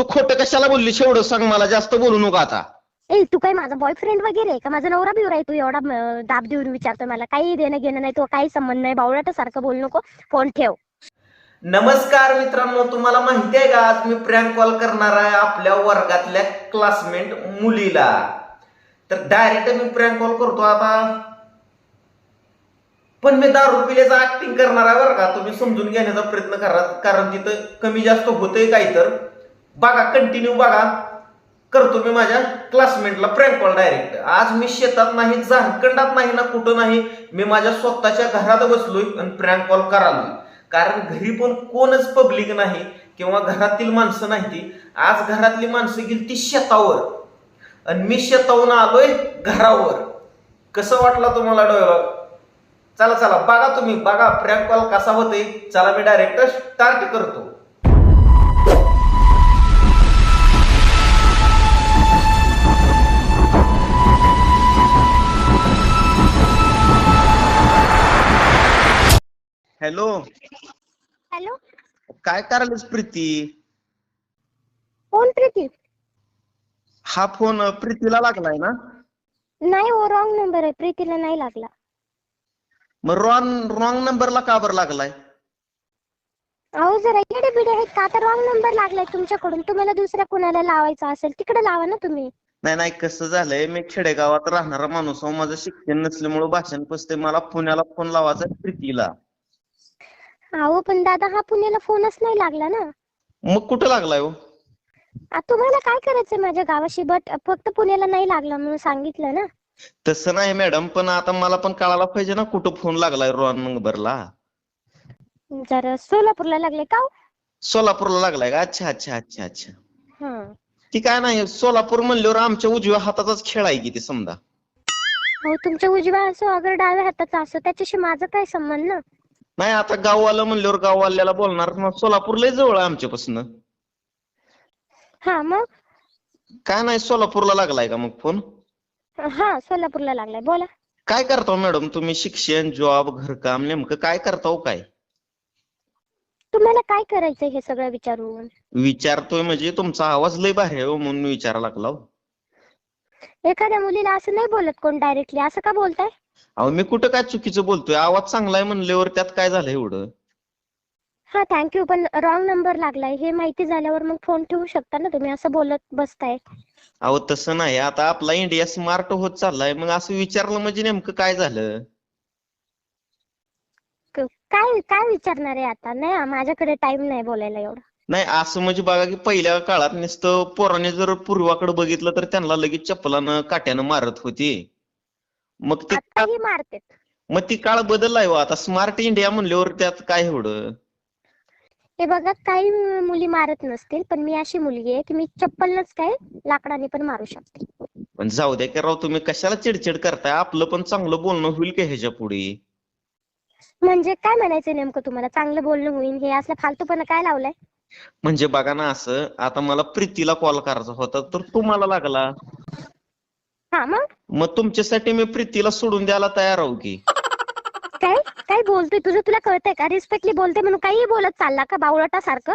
तू खोटं कशाला बोललीस? एवढं सांग मला जास्त बोलू नको आता. ए तू काय माझा बॉयफ्रेंड वगैरे आहे का? माझा नवरा बिवरा आहे तू एवढा अं, दाब देऊन विचारतोय मला. काही देणं घेणं नाही तो काही संबंध नाही. बावळाटा सारखं बोलू नको. फोन ठेव. नमस्कार मित्रांनो तुम्हाला माहिती आहे का? आज मी प्रँक कॉल करणार आहे आपल्या वर्गातल्या क्लासमेट मुलीला. तर डायरेक्ट मी प्रँक कॉल करतो आता. पण मी दारू पिल्याचं ऍक्टिंग करणार आहे बरं का? तुम्ही समजून घेण्याचा प्रयत्न करा. कारण तिथं कमी जास्त होतंय काही तर बघा कंटिन्यू बघा. करतो मी माझ्या क्लासमेटला प्रँक कॉल डायरेक्ट आज मी शेतात नाही झारखंडात नाही ना कुठं नाही मी माझ्या स्वतःच्या घरात बसलोय आणि प्रँक कॉल करालोय. कारण घरी पण कोणच पब्लिक नाही किंवा घरातील माणसं नाही. ती आज घरातली माणसं गेली ती शेतावर. आणि मी शेतावून आलोय घरावर. कसं वाटलं तुम्हाला डोळ्याला चला चला बघा तुम्ही. बघा प्रँक कॉल कसा होते चला मी डायरेक्ट स्टार्ट करतो. हॅलो. हॅलो. काय करायलास प्रीती? कोण प्रीती? हा फोन अं, प्रीतीला लागलाय ना? नाही हो रॉंग नंबर आहे. प्रीतीला नाही लागला. मग रॉंग रॉंग नंबरला का बरं लागलाय? अहो जरा येडे बिडे आहेत का? आता रॉंग नंबर लागलाय तुमच्याकडून. तुम्हाला दुसऱ्या कुणाला लावायचा असेल तिकडे लावा ना तुम्ही. नाही नाही कसं झालंय मी खेडेगावात राहणारा माणूस आहे. माझं शिक्षण नसल्यामुळे भाषण पसते मला पुण्याला फोन लावायचा आहे प्रीतीला. अहो पण दादा हा पुण्याला फोनच नाही लागला ना. मग कुठं लागलाय हो? आ, तुम्हाला काय करायचंय माझ्या गावाशी? बट फक्त पुण्याला नाही लागला म्हणून सांगितलं ना. तसं नाही मॅडम पण आता मला पण कळायला पाहिजे ना कुठं फोन लागलाय रॉंग नंबरला. जर सोलापूरला लागले का हो? सोलापूरला लागलाय का? अच्छा अच्छा अच्छा अच्छा. हं. ती काय नाही सोलापूर म्हणल्यावर आमच्या उजव्या हाताचाच खेळ आहे की ते समजा. अहो तुमच्या उजव्या असो अगर डाव्या हाताचा असो त्याच्याशी माझा काय संबंध? ना नाही आता गाववालं म्हणल्यावर गाववाल्याला बोलणार. मग सोलापूर लय जवळ आहे आमच्यापासून. हा मग? काय नाही सोलापूरला लागलाय का मग फोन? हा सोलापूरला लागलाय. बोला. काय करता मॅडम तुम्ही? शिक्षण जॉब घरकाम नेमकं काय करता हो काय? तुम्हाला काय करायचंय हे सगळं विचारून? विचारतोय म्हणजे तुमचा आवाज लय भारी आहे हो म्हणून विचारायला लागला हो. एखाद्या मुलीला असं नाही बोलत कोण डायरेक्टली असं का बोलताय? अहो मी कुठं काय चुकीचं बोलतोय? आवाज चांगला आहे म्हणल्यावर त्यात काय झालं एवढं? हा थँक्यू पण रॉंग नंबर लागलाय. हे माहिती झाल्यावर मग फोन ठेवू शकता ना तुम्ही? असं बोलत बसताय. अहो तसं नाही. आता आपला इंडिया स्मार्ट होत चाललाय. मग असं विचारलं म्हणजे नेमकं काय झालं? क- काय काय विचारणार आहे आता? नाही हा, माझ्याकडे टाइम नाही बोलायला एवढा. नाही असं म्हणजे बघा की पहिल्या काळात नुसतं पोराने जर पूर्वाकडे बघितलं तर त्यांना लगेच चप्पलानं काट्यानं मारत होती. मग ते आताही मारते मग ती काळ बदललाय हो. आता स्मार्ट इंडिया म्हणल्यावर त्यात काय एवढं? हे बघा काही मुली मारत नसतील पण मी अशी मुलगी आहे की मी चप्पलनच काय लाकडाने पण मारू शकते. पण जाऊ द्या की राव तुम्ही कशाला चिडचिड करताय? आपलं पण चांगलं बोलणं होईल का ह्याच्या पुढे? म्हणजे काय म्हणायचं नेमकं तुम्हाला? चांगलं बोलणं होईल हे असलं फालतूपणा काय लावलाय? म्हणजे बघा ना असं आता मला प्रीतीला कॉल करायचा होता तर तुम्हाला लागला. हा मग? मग तुमच्यासाठी मी प्रीतीला सोडून द्यायला तयार आहो की. काय? काय बोलतोय? तुझं तुला कळतंय का? रिस्पेक्टली बोलते म्हणून काही बोलत चालला का बावळटा सारखं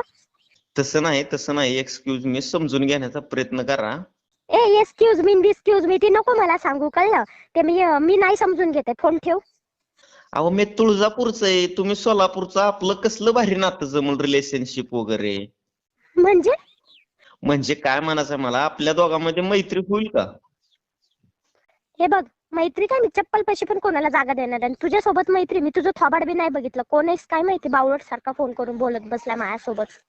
तसं नाही तसं नाही. एक्सक्यूज मी समजून घेण्याचा प्रयत्न करा. ए एक्सक्यूज मी डिस्क्यूज मी ती नको मला सांगू कळलं? ते मी मी नाही समजून घेते. फोन ठेव. अहो मी तुळजापूरचं आहे. तुम्ही सोलापूरचं आपलं कसलं भारी नातं जमल रिलेशनशिप वगैरे? म्हणजे? म्हणजे काय म्हणायचं मला? आपल्या दोघांमध्ये मैत्री होईल का? हे बघ मैत्री काय मी चप्पल पैसे पण कोणाला जागा देणार आणि तुझ्यासोबत मैत्री मी तुझं थोबाड बी नाही बघितलं. कोण आहेस काय माहिती बावळट सारखा फोन करून बोलत बसला माझ्यासोबत.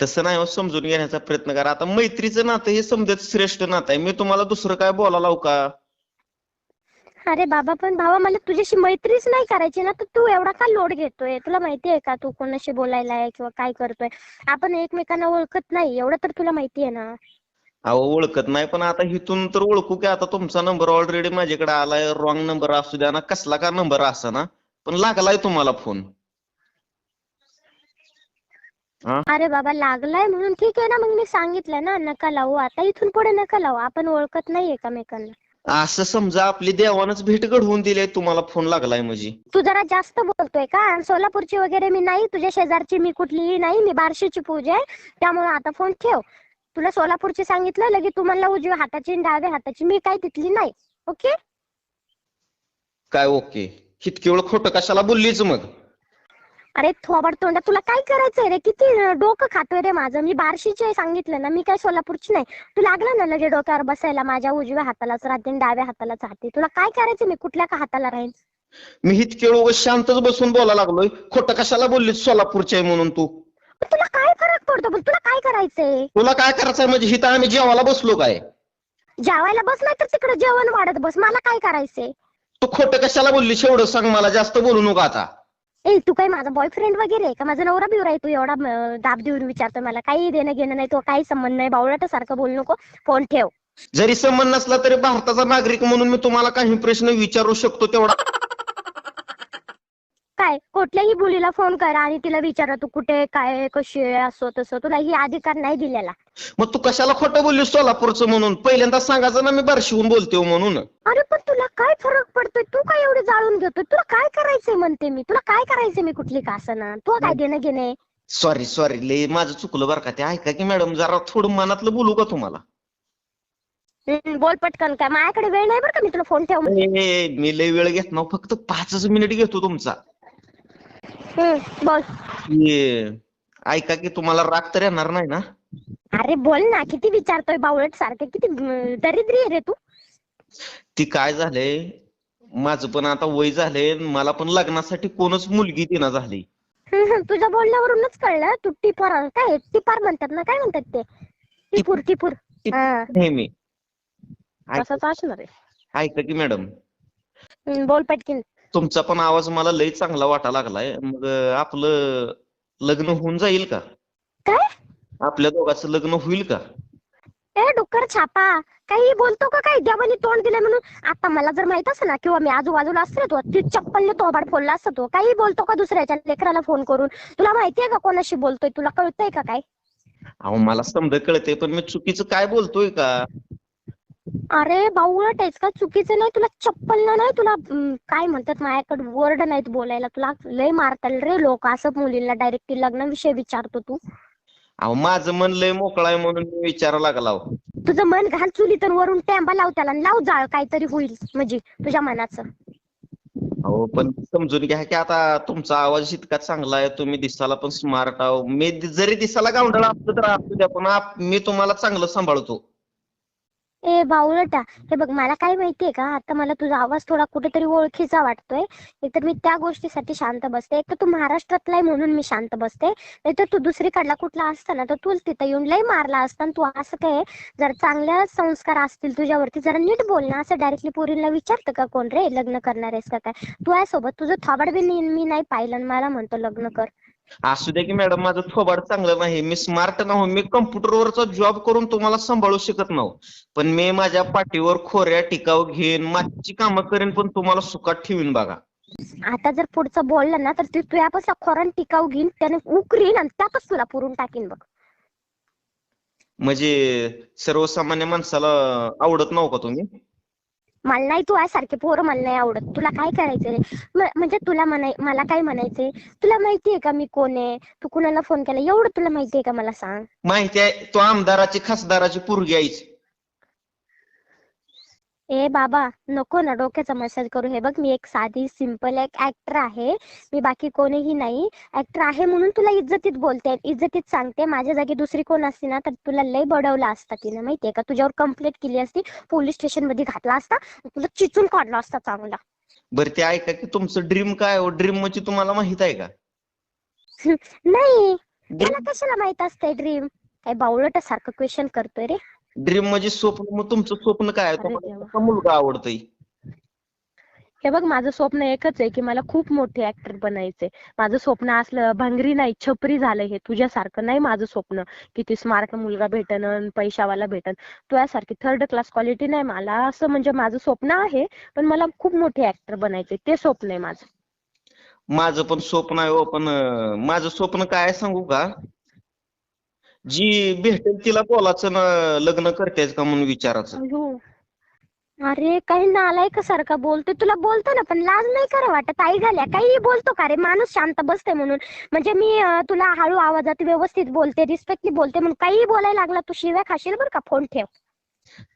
तसं नाही हो, समजून घेण्याचा प्रयत्न करा. आता मैत्रीचं नातं हे समजत श्रेष्ठ नातं आहे. मी तुम्हाला दुसरं काय बोलायला लावू का? अरे बाबा पण भावा मला तुझ्याशी मैत्रीच नाही करायची ना तर तू एवढा का लोड घेतोय? तुला माहिती आहे का तू कोणाशी बोलायला आहे किंवा काय करतोय? आपण एकमेकांना ओळखत नाही एवढं तर तुला माहिती आहे ना. अहो ओळखत नाही पण आता इथून तर ओळखू की आता तुमचा नंबर ऑलरेडी माझ्याकडे आलाय रॉंग नंबर असू द्या ना कसला का नंबर असा ना पण लागलाय तुम्हाला फोन अरे बाबा लागलाय म्हणून ठीक आहे ना मग मी सांगितलं ना नका लावू आता इथून पुढे नका लावू आपण ओळखत नाही एकमेकांना. असं समजा आपली देवानच भेट घडवून दिली तुम्हाला फोन लागलाय म्हणजे. तू जरा जास्त बोलतोय का? आणि सोलापूरची वगैरे मी नाही तुझ्या शेजारची मी कुठलीही नाही मी बार्शीची पूजा आहे त्यामुळे आता फोन ठेव. तुला सोलापूरची सांगितलं लगे तू म्हणला उजव्या हाताची आणि डाव्या हाताची. मी काय तिथली नाही ओके? काय ओके? इतकी वेळ खोटं कशाला बोललीच मग? अरे थोबाड तोंडा तुला काय करायचंय रे? किती अं, डोकं खातोय रे माझं. मी बार्शीची आहे सांगितलं ना मी काय सोलापूरची नाही. तू लागला ना लगे डोक्यावर बसायला माझ्या उजव्या हातालाच राहते आणि डाव्या हातालाच राहते. तुला काय करायचं मी कुठल्या का हाताला राहीन? मी इतके वेळ उगाच शांतच बसून बोलायला लागलोय. खोटं कशाला बोललीस सोलापूरची आहे म्हणून तू? पण तुला काय फरक पडतो? पण तुला काय करायचंय? तुला काय करायचंय? म्हणजे इथं आम्ही जेवायला बसलो काय? जेवायला बस नाही तर तिकडे जेवण वाढत बस. मला काय करायचंय? तू खोटं कशाला बोललीस? एवढं सांग मला. जास्त बोलू नको आता. ए तू काय माझा बॉयफ्रेंड वगैरे आहे का? माझा नवरा बिवरा आहे. तू एवढा अं, दाब देऊन विचारतो मला. काही देणं घेणं नाही. तो काही संबंध नाही. बावळट सारखं बोलू नको. फोन ठेव. जरी संबंध नसला तरी भारताचा नागरिक म्हणून मी तुम्हाला काही प्रश्न विचारू शकतो तेवढा. कुठल्याही मुलीला फोन करा आणि तिला विचारा तू कुठे काय कशी आहे असं तसं. तुला ही अधिकार नाही दिलेला. मग तू कशाला खोटं बोललीस सोलापूरचं म्हणून? पहिल्यांदा सांगायचं ना मी बार्शीहून बोलते हो म्हणून. अरे पण तुला काय फरक पडतोय? तू काय एवढे जाळून घेतोय? तुला काय करायचंय म्हणते मी? तुला काय करायचंय मी कुठली का ना? तू काय देणं घेणे सॉरी सॉरी लय माझं चुकलं बरं का ते. ऐका की मॅडम जरा थोडं मनातलं बोलू का तुम्हाला? बोल पटकन काय माझ्याकडे वेळ नाही बरं का मी तुला फोन ठेव म्हणते. ए, मी लय वेळ घेत ना फक्त पाचच मिनिट घेतो तुमचा. हम्म, बोल. ये, ऐका की तुम्हाला राग तर येणार नाही ना? अरे बोल ना किती विचारतोय बावळट सारखं किती अं, दरिद्री आहे रे तू. ती काय झालंय? माझं पण आता वय झालंय मला पण लग्नासाठी कोणच मुलगी देना झाली. हम्म, हम्म, तुझ्या बोलण्यावरूनच कळलं तू टिपार काय टिपार म्हणतात ना काय म्हणतात ते? टिपूर टिपूर. हा. नेहमी. असणार आहे? ऐका की मॅडम. हम्म, बोल पटकीन. तुमचा पण आवाज मला लय चांगला वाटा लागलाय. मग आपलं लग्न होऊन जाईल का? काय? आपल्या दोघांचं लग्न होईल का? ए डुक्कर छापा. काही बोलतो का काय देवानी तोंड दिलं म्हणून. आता मला जर माहीत असं ना किंवा मी आजूबाजूला असते ना तो ती चप्पलने तोबाड फोडला असता तो काही बोलतो का दुसऱ्याच्या लेकराला फोन करून? तुला माहितीये का कोणाशी बोलतोय? तुला कळतंय का काय? अहो मला समजा कळते पण मी चुकीचं काय बोलतोय का? अरे बावळट आहेस का? चुकीचं नाही तुला चप्पल नाही तुला काय म्हणतात माझ्याकडे वर्ड नाहीत बोलायला. तुला लय मारताल रे लोक असं मुलींना डायरेक्ट लग्नाविषयी विचारतो तू. अहो माझं मन लय मोकळं आहे म्हणून मी विचारा लागला अहो. तुझं मन घाल चुलीत आणि वरून टॅम्बा लाव त्याला आणि लाव जाळ काहीतरी होईल म्हणजे तुझ्या मनाचं. अहो पण समजून घ्या की आता तुमचा आवाज इतका चांगला आहे तुम्ही दिसायला पण स्मार्ट आहो. मी दि- जरी दिसायला गावंढळ असलं तर असू द्या पण आप- मी तुम्हाला चांगलं सांभाळतो. ए बावळटा हे बघ मला काय माहितीये का? आता मला तुझा आवाज थोडा कुठेतरी ओळखीचा वाटतोय. एकतर मी त्या गोष्टीसाठी शांत बसते. एक तर तू महाराष्ट्रातला म्हणून मी शांत बसते. नाहीतर तू दुसरीकडला कुठला असता ना तर तू तिथं येऊन लय मारला असता. तू असं काय जर चांगल्या संस्कार असतील तुझ्यावरती जरा नीट बोल ना. असं डायरेक्टली पोरीला विचारतं का कोण रे लग्न करणार आहेस का काय? तू आहे सोबत तुझं थाबड बी मी नाही पाहिलं मला म्हणतो लग्न कर. असू द्या की मॅडम माझं थोबाड चांगलं नाही. मी स्मार्ट नाही मी कम्प्युटरवरचा जॉब करून तुम्हाला सांभाळू शकत नाही. पण मी माझ्या पाठीवर खोऱ्या टिकाव घेईन मातीची कामं करेन पण तुम्हाला सुखात ठेवीन बघा. आता जर पुढचं बोललं ना तर ते तुझ्यापासून खोरान टिकाऊ घेईन त्याने उकरीन आणि त्यातच तुला पुरून टाकीन बघ. म्हणजे सर्वसामान्य माणसाला आवडत नाव का तुम्ही? मला नाही तू आहे सारखे पोरं मला नाही आवडत. तुला काय करायचं रे म्हणजे तुला म्हणाय मला काय म्हणायचंय? तुला माहितीये का मी कोण आहे? तू कुणाला फोन केला? एवढं तुला माहितीये का मला सांग? माहिती आहे तो आमदाराची खासदाराची पोरगी आहे. ए बाबा नको ना डोक्याचा मसाज करू. हे बघ मी एक साधी सिंपल एक ऍक्टर आहे. मी बाकी कोणीही नाही. ऍक्टर आहे म्हणून तुला इज्जतीत बोलते इज्जतीत सांगते. माझ्या जागी दुसरी कोण असती ना तर तुला लय बडवला असता तिने माहितीये का? तुझ्यावर कंप्लेंट केली असती पोलीस स्टेशनमध्ये घातला असता तुला चिचून काढला असता चांगला. बरं ते ऐका की तुमचं ड्रीम काय हो? ड्रीम म्हणजे तुम्हाला माहीत आहे का? नाही. मला कशाला माहीत असतंय ड्रीम काय बावळट सारखं क्वेश्चन करतोय रे. ड्रीम म्हणजे स्वप्न मग तुमचं स्वप्न काय आहे? अरे तुम्हाला देवा. मुलगा आवडतोय? हे बघ माझं स्वप्न एकच आहे की मला खूप मोठे ऍक्टर बनायचे माझं स्वप्न असलं भंगरी नाही छपरी झालं हे तुझ्यासारखं नाही माझं स्वप्न. किती स्मार्ट मुलगा भेटन अन पैशावाला भेटन. तुझ्यासारखी थर्ड क्लास क्वालिटी नाही मला. असं म्हणजे माझं स्वप्न आहे पण मला खूप मोठे ऍक्टर बनायचे ते स्वप्न आहे माझं. माझं पण स्वप्न आहे हो पण अं, माझं स्वप्न काय आहे सांगू का? जी भेटेल तिला बोलायचं ना लग्न करतेस का म्हणून विचारायचं. अयो. अरे काही नालायक सारखा बोलतोय. तुला बोलतो ना पण लाज नाही करा वाटत. आई घाल्या काही बोलतो का? रे माणूस शांत बसते म्हणून. म्हणजे मी अं, तुला हळू आवाजात व्यवस्थित बोलते रिस्पेक्टली बोलते म्हणून काही बोलायला लागला तू शिव्या खाशील बरं का? फोन ठेव.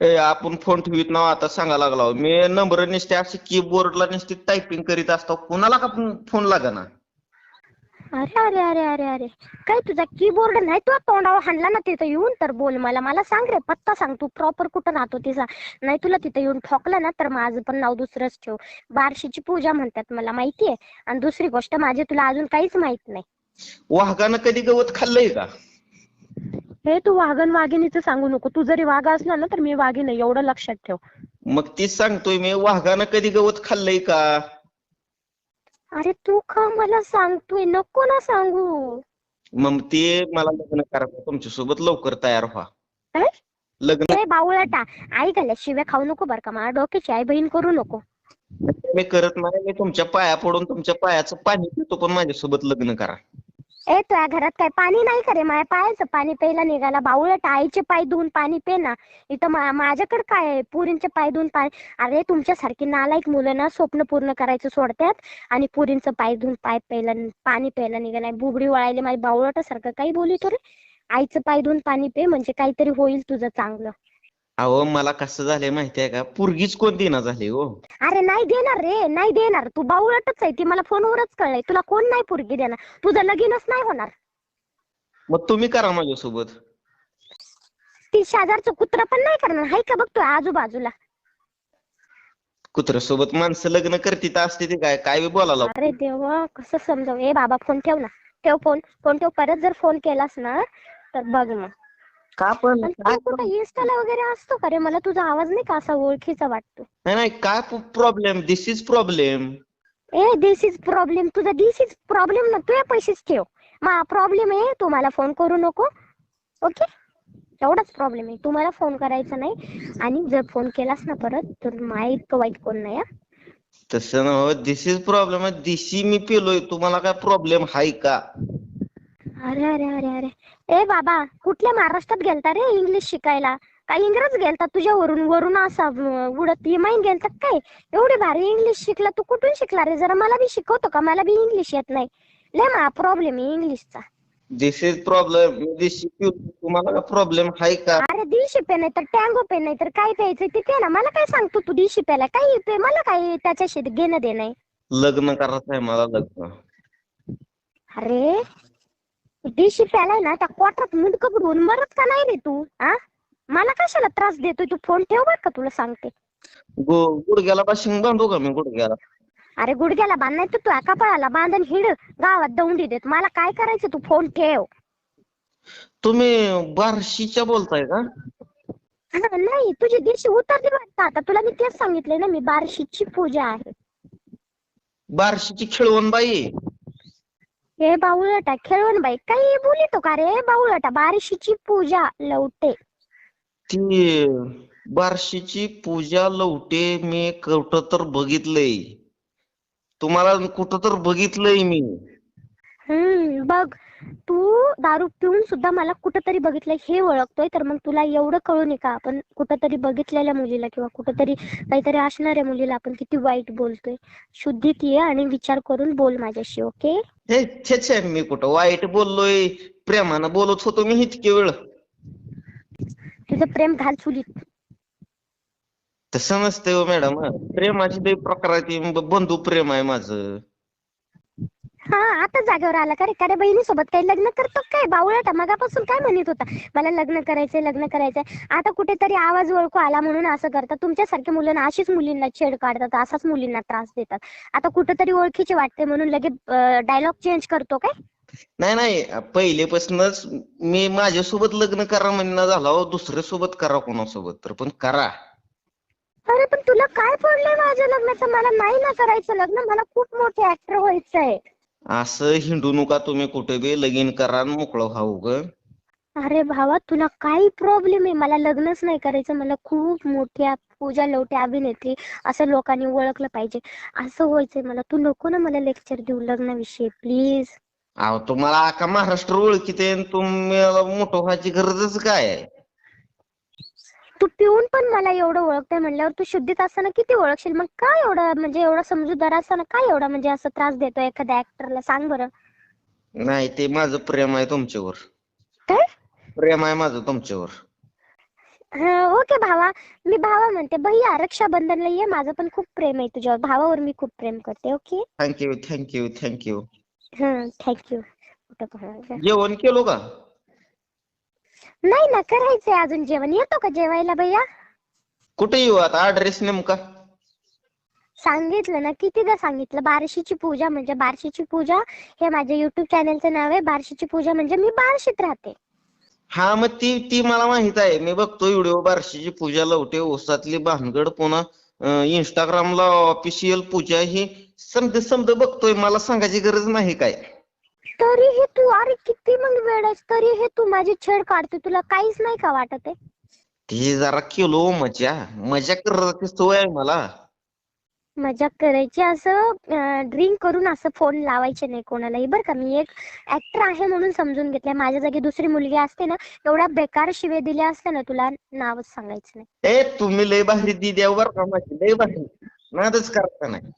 ए आपण फोन ठेवीत नाव आता सांगा लागला मी नंबर नुसते असे कीबोर्डला नुसती टायपिंग करीत असतो. कुणाला का फोन लागाना? अरे अरे अरे अरे अरे. काय तुझा कीबोर्ड नाही तुला तोंडावर हाणला ना तिथं येऊन? तर बोल मला. मला सांग रे पत्ता सांग तू. प्रॉपर कुठं राहतो तिचा? नाही तुला तिथं येऊन ठोकलं ना तर माझं पण नाव दुसरंच ठेव. बारशीची पूजा म्हणतात मला माहितीये? आणि दुसरी गोष्ट माझी तुला अजून काहीच माहीत नाही. वाघानं कधी गवत खाल्लंय का? हे तू वाघन वाघिणीचं सांगू नको. तू जरी वाघ असला ना तर मी वाघीण आहे एवढं लक्षात ठेव. मग तीच सांगतोय मी. वाघानं कधी गवत खाल्लंय का? अरे तू का मला सांगतोय? नको ना सांगू. मग ते मला लग्न करायचं तुमच्यासोबत लवकर तयार व्हा. काय? लग्न ए बावळटा. आई घाल्या शिव्या खाऊ नको बरं का? मला डोक्याची आई बहीण करू नको. मी करत नाही. मी तुमच्या पाया पडून तुमच्या पायाचं पाणी पितो पण माझ्यासोबत लग्न करा. ए तुझ्या घरात काय पाणी नाही का रे? माझ्या पायाचं पाणी प्यायला निघाला. बावळट आईचे पाय धुवून पाणी पे ना. इथं माझ्याकडे काय पुरींचे पाय धुवून पाणी. अरे तुमच्यासारखी नालायक मुलं ना स्वप्न पूर्ण करायचं सोडतात आणि पुरींचं पाय धुवून पाय प्यायला पाणी प्यायला निघाला. बुबडी वळायला. माझ्या बावळटासारखं काही बोलितो रे? आईचं पाय धुवून पाणी पे. म्हणजे काहीतरी होईल तुझं चांगलं. अहो मला कसं झालंय माहितीये का? पुरगीच कोण देना झाली हो? अरे नाही देणार रे नाही देणार. तू बावळटच आहे ती मला फोनवरच कळलंय. तुला कोण नाही पोरगी देणार? तुझं लगीनच नाही होणार. मग तुम्ही करा माझ्यासोबत. ती शेजारचं कुत्र पण नाही करणार. हाय का बघतोय आजूबाजूला? कुत्र्यासोबत माणसं लग्न करतीत असते ते काय? काय बी बोलायला अरे देवा कसं समजाव? ए बाबा फोन ठेव ना. ठेव फोन. फोन ठेव. परत जर फोन केलास ना तर बघ मग का पण? आणि तू कुठं इन्स्टाला वगैरे असतो का रे? मला तुझा आवाज नाही का असा ओळखीचा वाटतो? नाही नाही काय प्रॉब्लेम दिस इज प्रॉब्लेम ए दिस इज प्रॉब्लेम तुझा दिस इज प्रॉब्लेम ना तुझ्या पैसेच ठेव. मा प्रॉब्लेम आहे तू मला फोन करू नको. ओके एवढाच प्रॉब्लेम आहे. तू मला फोन करायचा नाही. आणि जर फोन केलास ना परत तर माझ्या इतकं वाईट कोण नाही हा. तसं ना दिस इज प्रॉब्लेम दिशी मी पेलोय. तुम्हाला काय प्रॉब्लेम हाय का? अरे अरे अरे अरे. ए बाबा कुठल्या महाराष्ट्रात गेलता रे इंग्लिश शिकायला? काय इंग्रज गेलता तुझ्या वरून वरून असा अं, उडत इमाईन गेलता काय? एवढी भारी इंग्लिश शिकला तू कुठून शिकला रे? जरा मला बी शिकवतो का? मला बी इंग्लिश येत नाही. लय मा प्रॉब्लेम आहे इंग्लिशचा दिस इज प्रॉब्लेम पेलो तुम्हाला काय प्रॉब्लेम हाय का? अरे दिशी पे नाही तर टँगो पे नाही तर काय प्यायचं ते पे ना. मला काय सांगतो तू दिशी प्याला काही पे मला काय त्याच्याशी घेणं देणं नाही लग्न करायचं आहे मला लग्न. अरे? दिशी प्यालाय ना त्या कोटात मुंडकं बुडवून मरत का नाही रे तू? हा मला कशाला त्रास देतोय तू? फोन ठेव बर का तुला सांगते. बांधू का मी गुडघ्याला? अरे गुडघ्याला बांधाय तर तू कपाळाला बांधून हिड गावात दौंडी देत. मला काय करायचं तू? फोन ठेव. तुम्ही बार्शीच्या बोलताय का? हा, नाही तुझी दिवशी उतरली वाटतं आता. तुला मी तेच सांगितले ना मी बारशीची पूजा आहे. बार्शीची खेळवण बाई. हे बाऊलटा खेळवण बाई काही बोलितो का रे? बाऊलटा बारशीची पूजा लवटे. ती बार्शीची पूजा लवटे मी कुठं तर बघितलंय. तुम्हाला कुठं तर बघितलंय मी. हम्म बघ तू दारू पिऊन सुद्धा मला कुठंतरी बघितलंय हे ओळखतोय तर मग तुला एवढं कळू नये का? आपण कुठंतरी बघितलेल्या मुलीला किंवा कुठंतरी काहीतरी असणाऱ्या मुलीला आपण किती वाईट बोलतोय. शुद्धीत ये आणि विचार करून बोल माझ्याशी ओके? हे मी कुठं वाईट बोललोय? प्रेमानं बोलत होतो मी इतके वेळ. तुझं प्रेम घाल चुलीत. तसं नसतंय हो मॅडम. प्रेमाची लई प्रकार आहे ती बंधू प्रेम आहे माझं. हा आता जागेवर आला का रे? का रे बहिणीसोबत काही लग्न करतो काय? बावळटा मगापासून काय म्हणत होता? मला लग्न करायचंय लग्न करायचंय. आता कुठेतरी आवाज ओळखू आला म्हणून असं करतात. तुमच्यासारख्या मुलांना अशीच मुलींना छेड काढतात असाच मुलींना त्रास देतात. आता कुठेतरी ओळखीचे वाटते म्हणून लगेच डायलॉग चेंज करतो काय? नाही नाही. पहिलेपासूनच मी माझ्यासोबत लग्न करा म्हणणं झाला दुसऱ्या सोबत करा कोणासोबत तर पण करा. अरे पण तुला काय पडलंय माझ्या लग्नाचं? मला नाही ना करायचं लग्न. मला खूप मोठे ऍक्टर व्हायचंय. असं हिंडू नका तुम्ही कुठे बी लगीन करा आणि मोकळं व्हावं ग अरे भावा तुला काही प्रॉब्लेम आहे. मला लग्नच नाही करायचं. मला खूप मोठ्या पूजा लवटे अभिनेत्री असं लोकांनी ओळखलं पाहिजे. असं व्हायचंय मला. तू नको ना मला लेक्चर देऊ लग्नाविषयी प्लीज अहो तुम्हाला अख्खा महाराष्ट्र ओळखीते आणि तुम्हाला मोठं व्हायची गरजच काय आहे? तू पिऊन पण मला एवढं ओळखते म्हणल्यावर तू शुद्धीत असताना किती ओळखशील? मग काय एवढं म्हणजे एवढा समजूतदार असताना काय एवढा म्हणजे असं त्रास देतो एखाद्या ऍक्टरला सांग बरं. नाही ते माझं प्रेम आहे तुमच्यावर. काय? प्रेम आहे माझं तुमच्यावर. हा, ओके भावा. मी भावा म्हणते भैया रक्षाबंधनला ये. माझं पण खूप प्रेम आहे तुझ्यावर. भावावर मी खूप प्रेम करते okay? Thank you thank you thank you हा थँक्यू जेवण केलो का? नाही ना करायचंय अजून जेवण. येतो का जेवायला भैया? कुठे येऊ आता? ऍड्रेस नेमका? सांगितलं ना कितीदा सांगितलं? बार्शीची पूजा म्हणजे बार्शीची पूजा. हे माझ्या युट्यूब चॅनलचं नाव आहे. बार्शीची पूजा म्हणजे मी बार्शीत राहते. हा मग ती ती मला माहीत आहे. मी बघतो व्हिडिओ बार्शीची पूजा लवटे ओसातली भानगड पुन्हा इंस्टाग्रामला ऑफिशियल पूजा ही. समज समज बघतोय. मला सांगायची गरज नाही काय. तरीही तू अरे किती मग वेळ आहेस? तरीही तू माझी छेड काढते तुला काहीच नाही का वाटत आहे? ते जरा केलो मजा मजा करण्याची सवय आहे मला. मजाक करायची असं ड्रिंक करून असं फोन लावायचे नाही कोणालाही. बरं का मी एक ऍक्टर आहे म्हणून समजून घेतलंय. माझ्या जागी दुसरी मुलगी असते ना एवढ्या बेकार शिवे दिल्या असत्या ना तुला नावच सांगायचं नाही. ए तुम्ही लय भारी दी द्या बर का माझी. लय भारी. नादच करता नाही.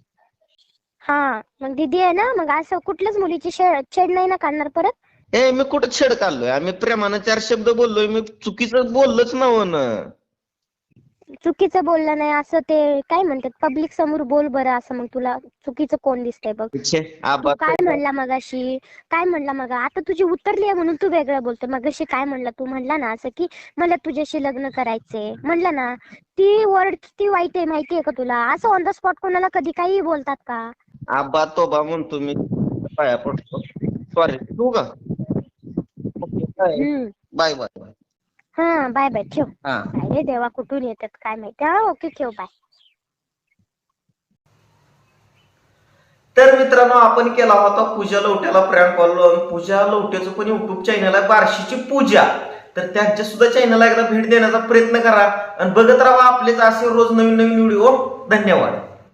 हा मग दीदी आहे ना मग असं कुठल्याच मुलीची छेड छेड नाही ना काढणार परत? ए मी कुठं छेड काढलोय? आम्ही प्रेमानं चार शब्द बोललोय मी चुकीचं बोललोच नव्ह ना चुकीचं बोललं नाही असं ते काय म्हणतात पब्लिक समोर बोल बरं असं मग तुला चुकीचं कोण दिसतंय बघ. छे, तू आबा काय म्हणला मगाशी? काय म्हणला मग? आता तुझी उतरली आहे म्हणून तू वेगळं बोलतो मगाशी काय म्हणला? तू म्हणला ना असं की मला तुझ्याशी लग्न करायचंय. म्हणलं ना ती वर्ड किती वाईट आहे माहितीये का तुला? असं ऑन द स्पॉट कोणाला कधी काही बोलतात का? आबा तोबा म्हणतो मी पाया पडतो सॉरी तू का हम्म बाय बाय बाय हा बाय बाय ठेव हा काय रे देवा कुठून येतात काय माहिती हा ओके ठेव बाय तर मित्रांनो आपण केला होता पूजा लवट्याला प्रँक कॉल पूजा लवट्याचं पण युट्यूब चॅनल आहे बार्शीची पूजा. तर त्यांच्या सुद्धा चॅनलला एकदा भेट देण्याचा प्रयत्न करा. आणि बघत राहा आपलेच असे रोज नवीन नवीन व्हिडिओ धन्यवाद.